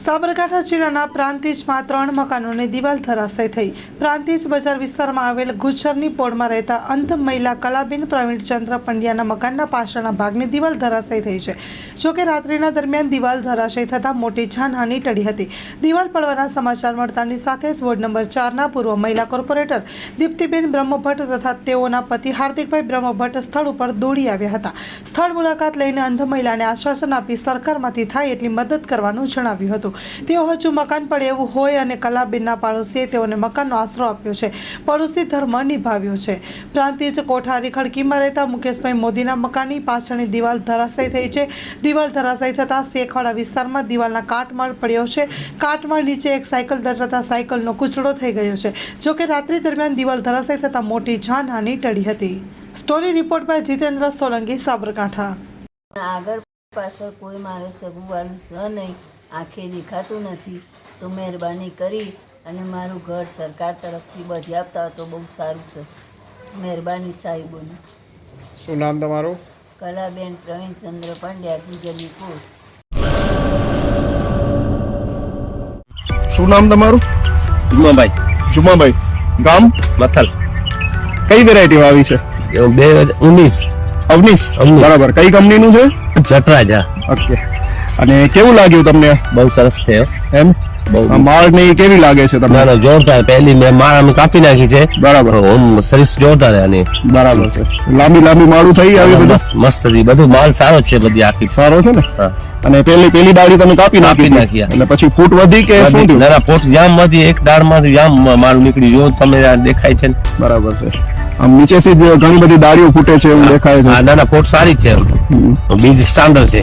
સાબરકાંઠા જિલ્લાના પ્રાંતિજમાં ત્રણ મકાનોની દિવાલ ધરાશય થઈ. પ્રાંતિજ બજાર વિસ્તારમાં આવેલ ગુજરની પોળમાં રહેતા અંધ મહિલા કલાબેન પ્રવીણચંદ્ર પંડ્યાના મકાનના પાછળના ભાગની દિવાલ ધરાશય થઈ છે. જોકે રાત્રિના દરમિયાન દિવાલ ધરાશય થતાં મોટી જાનહાની ટળી હતી. દિવાલ પડવાના સમાચાર મળતાની સાથે જ વોર્ડ નંબર ચારના પૂર્વ મહિલા કોર્પોરેટર દીપ્તિબેન બ્રહ્મભટ્ટ તથા તેઓના પતિ હાર્દિકભાઈ બ્રહ્મભટ્ટ સ્થળ ઉપર દોડી આવ્યા હતા. સ્થળ મુલાકાત લઈને અંધ મહિલાને આશ્વાસન આપી સરકારમાંથી થાય એટલી મદદ કરવાનું જણાવ્યું હતું. તેઓ હજુ મકાન પડે એવું હોય અને કલાબેનના પાડોશીએ તેઓને મકાનનો આશરો આપ્યો છે. પડોશી ધર્મ નિભાવ્યો છે. પ્રાંતિજ કોઠારી ખડકીમાં રહેતા મુકેશભાઈ મોદીના મકાનની પાછળની દિવાલ ધરાશાયી થઈ છે. દિવાલ ધરાશાયી થતાં શેખવાડા વિસ્તારમાં દિવાલના કાટમાળ પડ્યો છે. કાટમાળ નીચે એક સાયકલ દરતા સાયકલનો કૂચડો થઈ ગયો છે. જોકે રાત્રિ દરમિયાન દિવાલ ધરાશાયી થતાં મોટી જાનહાની ટળી હતી. Story report by Jitendra Solanki, Sabarkantha. આગળ પાછળ કોઈ મારે સગુવાળું છે નહીં. આંખે દેખાતું નથી. તો મહેરબાની કરી અને મારું ઘર સરકાર તરફથી બધી આપતા તો બહુ સારું છે. મહેરબાની સાહેબોની. શું નામ તમારું? કલાબેન પ્રવીણચંદ્ર પંડ્યા ગુજરની કોર્ટ શું નામ તમારું? જુમાભાઈ. જુમાભાઈ. ગામ? મથલ. કઈ વેરાયટી આવી છે? બે હજાર ઉન્નીસ. અવનીશ. અવનીશ. બરાબર. કઈ કંપનીનું છે? જટરાજા. ઓકે. અને કેવું લાગ્યું તમને? બહુ સરસ છે એમ? બહુ માળ ને કેવી લાગે છે તમને? ના જોરદાર. પહેલી મેં માળ અમે કાપી નાખી છે. બરાબર. ઓમ સર્વિસ જોરદાર આની. બરાબર છે. લાંબી લાંબી માળું થઈ આવી બધું? મસ્ત બધું માલ સારો છે બધી આખી. સારો છે ને? અને પેલી પેલી ડાળી તમે કાપી નાખી નાખી, એટલે પછી ફૂટ વધી કે શું થયું? ના જામ એક દાળમાંથી જામ માલ નીકળી જો તમે દેખાય છે બરાબર છે. આમ નીચેથી ઘણી બધી ડાળીઓ ફૂટે છે એવું દેખાય છે. ના ના પોટ સારી જ છે. બીજ સ્ટાન્ડર્ડ છે.